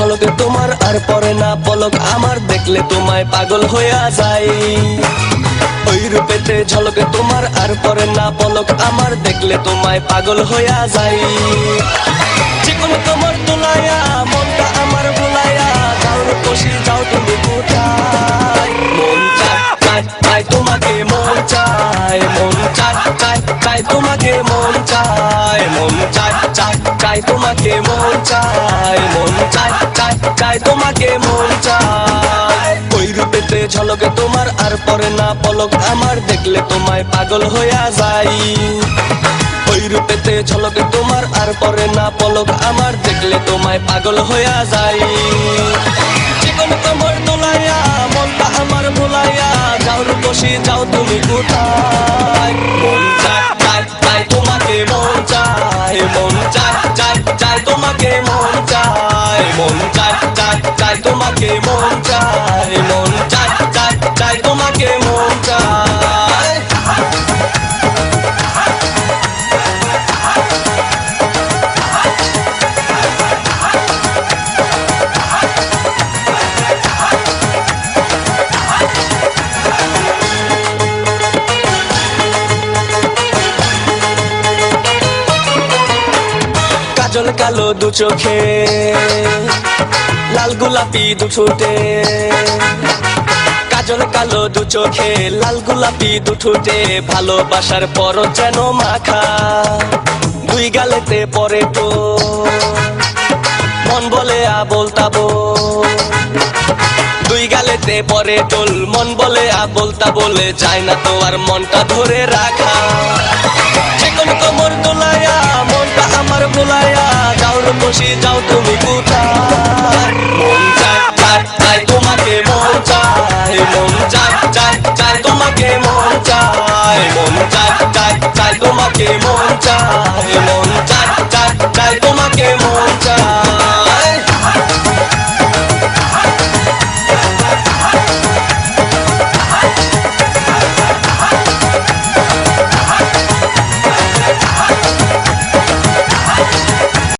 ঝলকে তোমার আর পরে না পলক। আমার দেখলে তোমায় পাগল হইয়া যায়। ওই রূপেতে ঝলকে তোমার আর পরে না পলক। আমার দেখলে তোমায় পাগল হইয়া যায়। চিকন তোমার তোলায়া মনটা আমার ভুলাইয়া। যাও রূপসী যাও তুমি কোথায় মন চায় তোমাকে মন চায়। মন চায় চায় চায় চায় তোমাকে মন চায় মন চায় চায় চায় তোমাকে মন চায়। ওই রূপেতে ঝলকে তোমার আর পরে না পলক, আমার দেখলে তোমায় পাগল হইয়া যাই ওই রূপেতে ঝলকে তোমার আর পরে না পলক, আমার দেখলে তোমায় পাগল হইয়া যাই চিকন কমর তোলাইয়া মনটা আমার ভুলাইয়া, যাও রূপসী, যাও তুমি কোথায়? মন চায় তোমাকে মন চায় মন চায় চায় চায় তোমাকে মন চায়। কাজল কালো দু চোখে, লাল গোলাপি দু ঠোঁটে। কাজল কালো দু চোখে, লাল গোলাপি দু ঠোঁটে। ভালোবাসার পর যেন মাখা দুই গালেতে পরে তো। মন বলে আ বলতাবো দুই গালেতে পরে টোল মন বলে আ বলতা বলে যায় না তো আর মনটা ধরে রাখা। বসে যাও তুমি কোথায়? মন চায় চায় চায়, তোমাকে মন চায়। মন চায় চায় চায়, তোমাকে মন চায়। মন চায় চায় চায়, তোমাকে মন